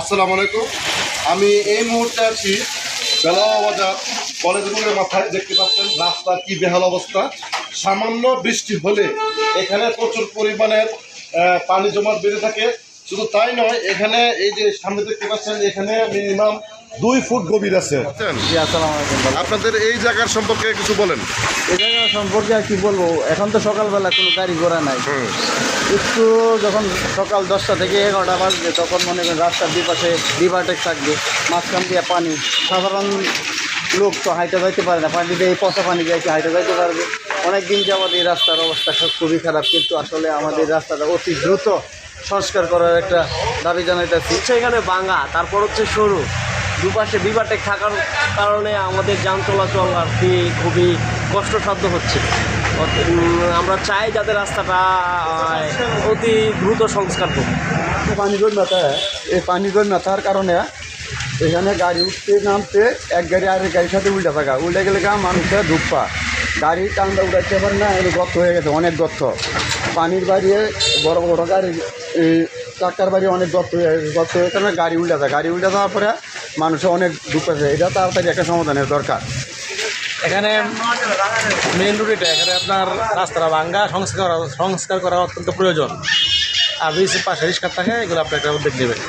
আসসালামু আলাইকুম। আমি এই মুহূর্তে আছি বেলাওয়া বাজার কলেজ রোডের মাথায় দেখতে পাচ্ছেন রাস্তার কি বেহাল অবস্থা। সামান্য বৃষ্টি হলে এখানে প্রচুর পরিমাণের পানি জমাট বেড়ে থাকে। শুধু তাই নয়, এখানে এই যে সামনে দেখতে পাচ্ছেন, এখানে মিনিমাম দুই ফুট গভীর আছে। জি আসসালামু আলাইকুম ভালো আপনাদের এই জায়গার সম্পর্কে কিছু বলেন। এই জায়গা সম্পর্কে আর কি বলব? এখন তো সকালবেলা কোনো গাড়ি ঘোড়া নাই। একটু যখন সকাল দশটা থেকে এগারোটা বাজবে তখন মনে করেন রাস্তার দুপাশে ডিভার্টেক থাকবে। মাঝখান দিয়ে পানি। সাধারণ লোক তো হাইটে যাইতে পারে না। পানি দিয়ে এই পচা পানি দিয়ে কি হাইটে যাইতে পারবে। অনেক দিন যাবত এই রাস্তার অবস্থা খুব- খুবই খারাপ। কিন্তু আসলে আমাদের রাস্তাটা অতি দ্রুত সংস্কার করার একটা দাবি জানাইতেছি। হচ্ছে এখানে বাঙ্গা তারপর হচ্ছে সরু দুপাশে বিবাটেক থাকার কারণে আমাদের যান চলাচল আর কি খুবই কষ্টসাধ্য হচ্ছে। আমরা চাই যাতে রাস্তাটা অতি দ্রুত সংস্কার করুক পানি জমে থাকে এই পানি জমে থাকার কারণে এখানে গাড়ি উঠতে নামতে এক গাড়ি আরেক গাড়ির সাথে উল্টে থাকা। উল্টে গেলে গা মানুষের ধূপা গাড়ি টান্দা উঠাইতে পারে না গর্ত হয়ে গেছে, অনেক গর্ত। পানির বাড়িয়ে বড় বড় গাড়ি চাক্কার বাড়ি অনেক গর্ত গর্ত হয়ে কারণে গাড়ি উল্টা যায়। গাড়ি উল্টা যাওয়ার পরে মানুষের অনেক দুঃখ আছে এটা তাড়াতাড়ি একটা সমাধানের দরকার। এখানে মেন রুটিটা এখানে আপনার রাস্তাটা ভাঙ্গা, সংস্কার সংস্কার করা অত্যন্ত প্রয়োজন। আর বেশি পাশে রিস্কার থাকে, এগুলো আপনি একটা উদ্যোগ নেবেন।